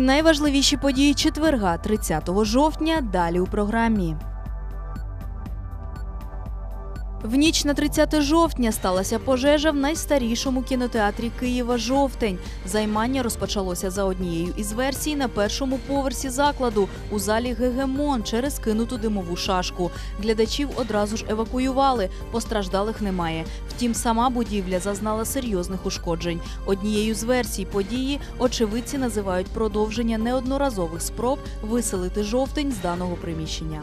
найважливіші події четверга, 30 жовтня. Далі у програмі. В ніч на 30 жовтня сталася пожежа в найстарішому кінотеатрі Києва Жовтень. Займання розпочалося за однією із версій на першому поверсі закладу у залі Гегемон через кинуту димову шашку. Глядачів одразу ж евакуювали. Постраждалих немає. Втім, сама будівля зазнала серйозних ушкоджень. Однією з версій події очевидці називають продовження неодноразових спроб виселити жовтень з даного приміщення.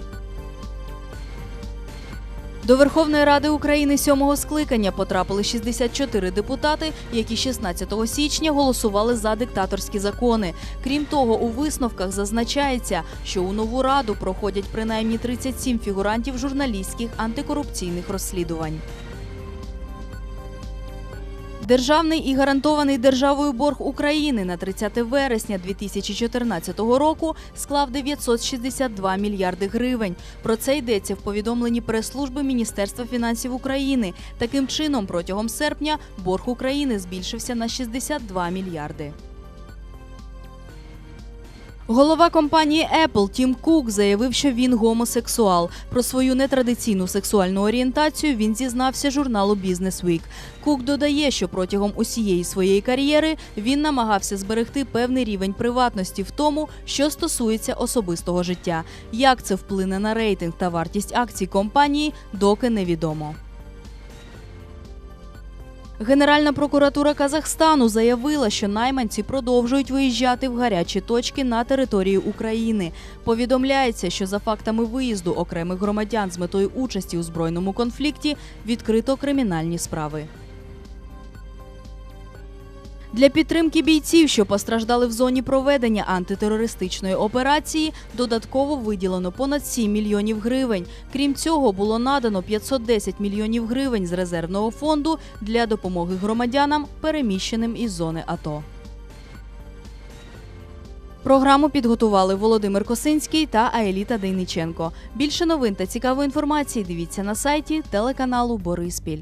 До Верховної Ради України сьомого скликання потрапили 64 депутати, які 16 січня голосували за диктаторські закони. Крім того, у висновках зазначається, що у нову раду проходять принаймні 37 фігурантів журналістських антикорупційних розслідувань. Державний і гарантований державою борг України на 30 вересня 2014 року склав 962 мільярди гривень. Про це йдеться в повідомленні прес-служби Міністерства фінансів України. Таким чином, протягом серпня борг України збільшився на 62 мільярди. Голова компанії Apple Тім Кук заявив, що він гомосексуал. Про свою нетрадиційну сексуальну орієнтацію він зізнався журналу Business Week. Кук додає, що протягом усієї своєї кар'єри він намагався зберегти певний рівень приватності в тому, що стосується особистого життя. Як це вплине на рейтинг та вартість акцій компанії, доки невідомо. Генеральна прокуратура Казахстану заявила, що найманці продовжують виїжджати в гарячі точки на території України. Повідомляється, що за фактами виїзду окремих громадян з метою участі у збройному конфлікті відкрито кримінальні справи. Для підтримки бійців, що постраждали в зоні проведення антитерористичної операції, додатково виділено понад 7 мільйонів гривень. Крім цього, було надано 510 мільйонів гривень з резервного фонду для допомоги громадянам, переміщеним із зони АТО. Програму підготували Володимир Косинський та Аеліта Дейниченко. Більше новин та цікавої інформації дивіться на сайті телеканалу Бориспіль.